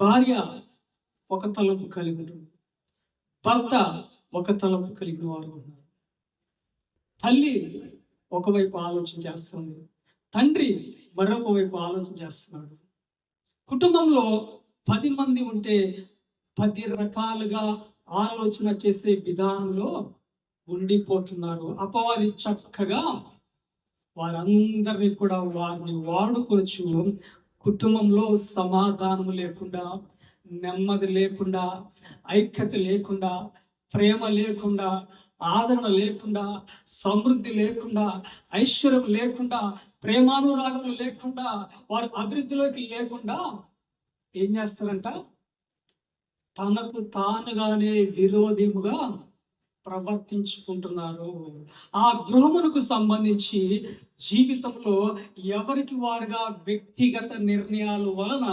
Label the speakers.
Speaker 1: భార్య ఒక తలంపు కలిగి ఉంటుంది భర్త ఒక తలంపు కలిగిన వారు ఉన్నారు. తల్లి ఒకవైపు ఆలోచన చేస్తుంది. తండ్రి మరొక వైపు ఆలోచన చేస్తున్నాడు. కుటుంబంలో పది మంది ఉంటే పది రకాలుగా ఆలోచన చేసే విధానంలో ఉండిపోతున్నారు. అపవాది చక్కగా వారందరినీ కూడా వారిని వాడుకొచ్చు కుటుంబంలో సమాధానం లేకుండా నెమ్మది లేకుండా ఐక్యత లేకుండా ప్రేమ లేకుండా ఆదరణ లేకుండా సమృద్ధి లేకుండా ఐశ్వర్యం లేకుండా ప్రేమానురాగం లేకుండా వారు అభివృద్ధిలోకి లేకుండా ఏం చేస్తారంట? తనకు తానుగానే విరోధిముగా ప్రవర్తించుకుంటున్నారు. ఆ గృహమునకు సంబంధించి జీవితంలో ఎవరికి వారుగా వ్యక్తిగత నిర్ణయాల వలన